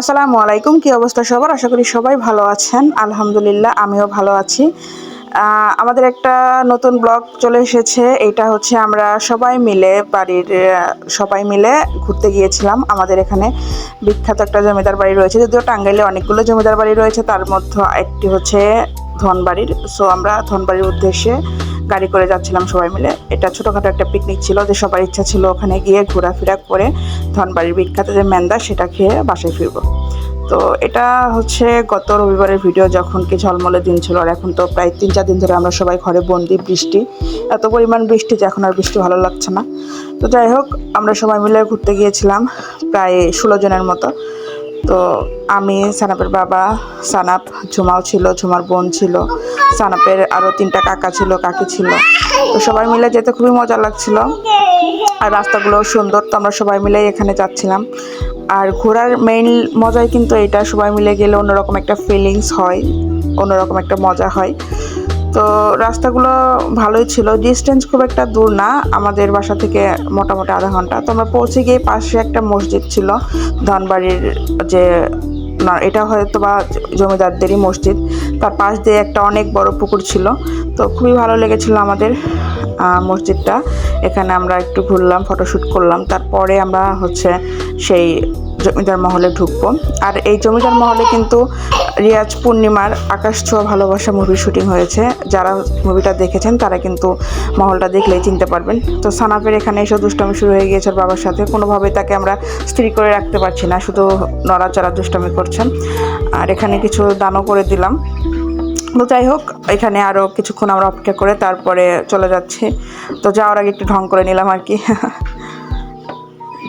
আসসালামু আলাইকুম, কি অবস্থা সবার? আশা করি সবাই ভালো আছেন। আলহামদুলিল্লাহ, আমিও ভালো আছি। আমাদের একটা নতুন ব্লগ চলে এসেছে। এটা হচ্ছে আমরা সবাই মিলে বাড়ির সবাই মিলে ঘুরতে গিয়েছিলাম। আমাদের এখানে বিখ্যাত একটা জমিদার বাড়ি রয়েছে। যদিও টাঙ্গাইলে অনেকগুলো জমিদার বাড়ি রয়েছে, তার মধ্যে একটি হচ্ছে ধনবাড়ির। সো আমরা ধনবাড়ির উদ্দেশ্যে গাড়ি করে যাচ্ছিলাম সবাই মিলে। এটা ছোটোখাটো একটা পিকনিক ছিল, যে সবার ইচ্ছা ছিল ওখানে গিয়ে ঘোরাফেরা করে ধনবাড়ির বিখ্যাত যে মেন্দা সেটা খেয়ে বাসায় ফিরবো। তো এটা হচ্ছে গত রবিবারের ভিডিও যখন কি ঝলমলে দিন ছিল, আর এখন তো প্রায় তিন, চার দিন ধরে আমরা সবাই ঘরে বন্দি, বৃষ্টি। এত পরিমাণ বৃষ্টি যে এখন আর বৃষ্টি ভালো লাগছে না। তো যাই হোক, আমরা সবাই মিলে ঘুরতে গিয়েছিলাম প্রায় ষোলো জনের মতো। তো আমি সানাপের বাবা, সানাপ ঝুমাও ছিল, ঝুমার বোন ছিল, সানাপের আরও তিনটা কাকা ছিল, কাকি ছিল। তো সবাই মিলে যেতে খুবই মজা লাগছিল। আর রাস্তাগুলো সুন্দর, তো আমরা সবাই মিলে এখানে যাচ্ছিলাম। আর ঘোরার মেইন মজাই কিন্তু এটা সবাই মিলে গেলে অন্যরকম একটা ফিলিংস হয়, অন্যরকম একটা মজা হয়। তো রাস্তাগুলো ভালোই ছিল। ডিস্টেন্স খুব একটা দূর না। আমাদের বাসা থেকে মোটামুটি আধা ঘণ্টা। তো আমরা পৌঁছে গিয়ে পাশে একটা মসজিদ ছিল, ধনবাড়ির যে, না, এটা হয়তো বা জমিদারদেরই মসজিদ। তার পাশ দিয়ে একটা অনেক বড় পুকুর ছিল। তো খুবই ভালো লেগেছিল আমাদের মসজিদটা। এখানে আমরা একটু ঘুরলাম ফটোশ্যুট করলাম। তারপরে আমরা হচ্ছে সেই জমিদার মহলে ঢুকবো। আর এই জমিদার মহলে কিন্তু রিয়াজ পূর্ণিমার আকাশ ছোঁয়া ভালোবাসা মুভির শুটিং হয়েছে। যারা মুভিটা দেখেছেন, তারা কিন্তু মহলটা দেখলেই চিনতে পারবেন। তো সানাপের এখানে এসে দুষ্টামি শুরু হয়ে গিয়েছে বাবার সাথে। কোনোভাবে তাকে আমরা স্থির করে রাখতে পারছি না, শুধু নড়াচড়া দুষ্টামি করছেন। আর এখানে কিছু দানও করে দিলাম। তো যাই হোক, এখানে আরও কিছুক্ষণ আমরা অপেক্ষা করে তারপরে চলে যাচ্ছি। তো যাওয়ার আগে একটু ঢং করে নিলাম আর কি।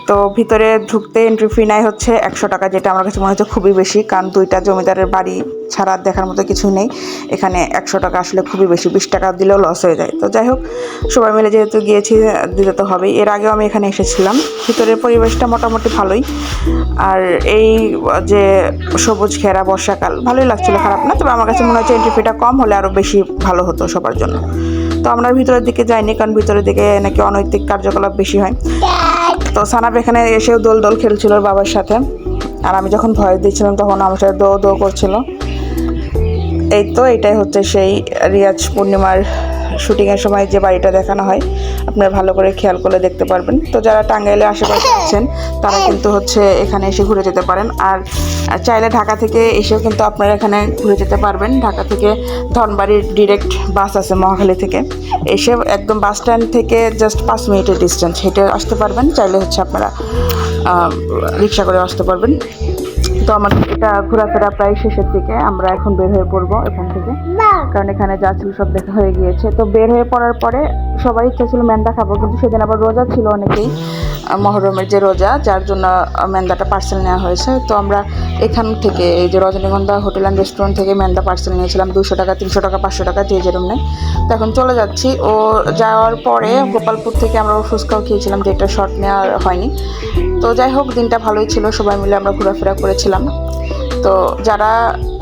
তো ভিতরে ঢুকতে এন্ট্রি ফি নেয় হচ্ছে একশো টাকা, যেটা আমার কাছে মনে হচ্ছে খুবই বেশি, কারণ দুইটা জমিদারের বাড়ি ছাড়া দেখার মতো কিছু নেই। এখানে একশো টাকা আসলে খুবই বেশি, বিশ টাকা দিলেও লস হয়ে যায়। তো যাই হোক, সবাই মিলে যেহেতু গিয়েছি, দিতে তো হবেই। এর আগেও আমি এখানে এসেছিলাম। ভিতরের পরিবেশটা মোটামুটি ভালোই। আর এই যে সবুজ ঘেরা বর্ষাকাল, ভালোই লাগছিল, খারাপ না? তবে আমার কাছে মনে হচ্ছে এন্ট্রি ফিটা কম হলে আরও বেশি ভালো হতো সবার জন্য। তো আমরা ভিতরের দিকে যাইনি, কারণ ভিতরের দিকে নাকি অনৈতিক কার্যকলাপ বেশি হয়। তো সানাব এখানে এসেও দোল দোল খেলছিল বাবার সাথে। আর আমি যখন ভয় দিচ্ছিলাম তখন আমার সাথে দো দো করছিল। এই তো এটাই হচ্ছে সেই রিয়াজ পূর্ণিমার শুটিংয়ের সময় যে বাড়িটা দেখানো হয়, আপনারা ভালো করে খেয়াল করে দেখতে পারবেন। তো যারা টাঙ্গাইলে আশেপাশে আছেন, তারা কিন্তু হচ্ছে এখানে এসে ঘুরে যেতে পারেন। আর চাইলে ঢাকা থেকে এসেও কিন্তু আপনারা এখানে ঘুরে যেতে পারবেন। ঢাকা থেকে ধনবাড়ির ডিরেক্ট বাস আছে মহাখালী থেকে। এসে একদম বাস স্ট্যান্ড থেকে জাস্ট পাঁচ মিনিটের ডিস্টেন্স হেঁটে আসতে পারবেন। চাইলে হচ্ছে আপনারা রিক্সা করে আসতে পারবেন। তো আমাদের এটা ঘোরাফেরা প্রায় শেষের দিকে। আমরা এখন বের হয়ে পড়ব এখান থেকে। কারণ এখানে যা ছিল সব দেখা হয়ে গিয়েছে। তো বের হয়ে পড়ার পরে সবাই ইচ্ছা ছিল ম্যান্দা খাব কিন্তু সেদিন আবার রোজা ছিল অনেকেই। মহরমের যে রোজা, যার জন্য ম্যান্দাটা পার্সেল নেওয়া হয়েছে। তো আমরা এখান থেকে এই যে রজনীগন্ধা হোটেল অ্যান্ড রেস্টুরেন্ট থেকে ম্যান্দা পার্সেল নিয়েছিলাম, দুশো টাকা, তিনশো টাকা, পাঁচশো টাকা, যে যেরকম নেই তো এখন চলে যাচ্ছি। ও যাওয়ার পরে গোপালপুর থেকে আমরা ফুচকাও খেয়েছিলাম, যে যেটা শর্ট নেওয়া হয়নি। তো যাই হোক, দিনটা ভালোই ছিল, সবাই মিলে আমরা ঘোরাফেরা করেছিলাম। তো যারা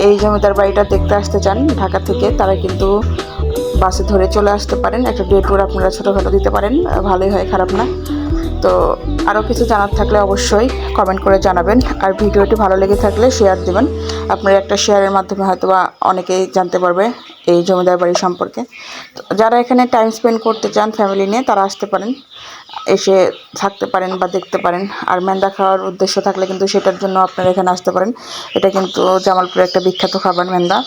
এই জমিদার বাড়িটা দেখতে আসতে চান, ঢাকা থেকে, তারা কিন্তু বাসে ধরে চলে আসতে পারেন। একটা ডে ট্যুর আপনারা ছোটোখাটো দিতে পারেন। ভালোই হয়, খারাপ না। তো আরও কিছু জানার থাকলে অবশ্যই কমেন্ট করে জানাবেন। আর ভিডিওটি ভালো লেগে থাকলে শেয়ার দেবেন। আপনার একটা শেয়ারের মাধ্যমে হয়তো বা অনেকেই জানতে পারবে এই জমিদার বাড়ি সম্পর্কে। যারা এখানে টাইম স্পেন্ড করতে চান ফ্যামিলি নিয়ে, তারা আসতে পারেন। এসে থাকতে পারেন বা দেখতে পারেন। আর ম্যান্দা খাওয়ার উদ্দেশ্য থাকলে কিন্তু সেটার জন্য আপনারা এখানে আসতে পারেন। এটা কিন্তু জামালপুরের একটা বিখ্যাত খাবার ম্যান্দা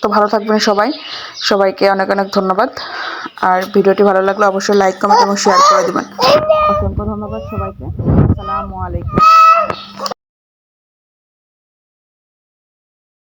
তো ভালো থাকবেন সবাই। সবাইকে অনেক অনেক ধন্যবাদ। আর ভিডিওটি ভালো লাগলে অবশ্যই লাইক কমেন্ট এবং শেয়ার করে দেবেন। অসংখ্য ধন্যবাদ সবাইকে। আসসালামু আলাইকুম।